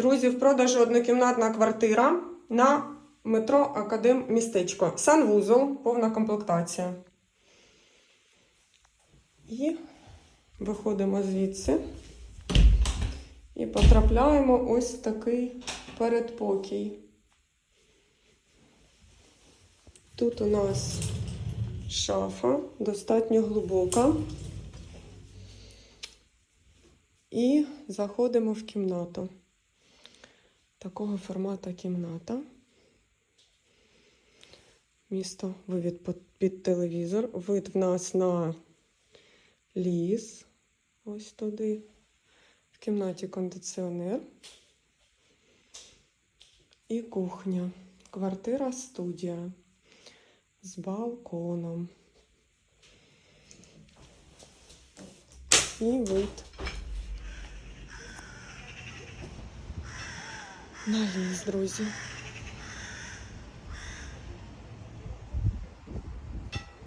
Друзі, в продажу однокімнатна квартира на метро Академ містечко. Санвузол, повна комплектація. І виходимо звідси і потрапляємо ось в такий передпокій. Тут у нас шафа достатньо глибока. І заходимо в кімнату. Такого формату кімната. Місто вивід під- телевізор. Вид в нас на ліс. Ось туди. В кімнаті кондиціонер. І кухня. Квартира студія з балконом. І вид на ліс, друзі.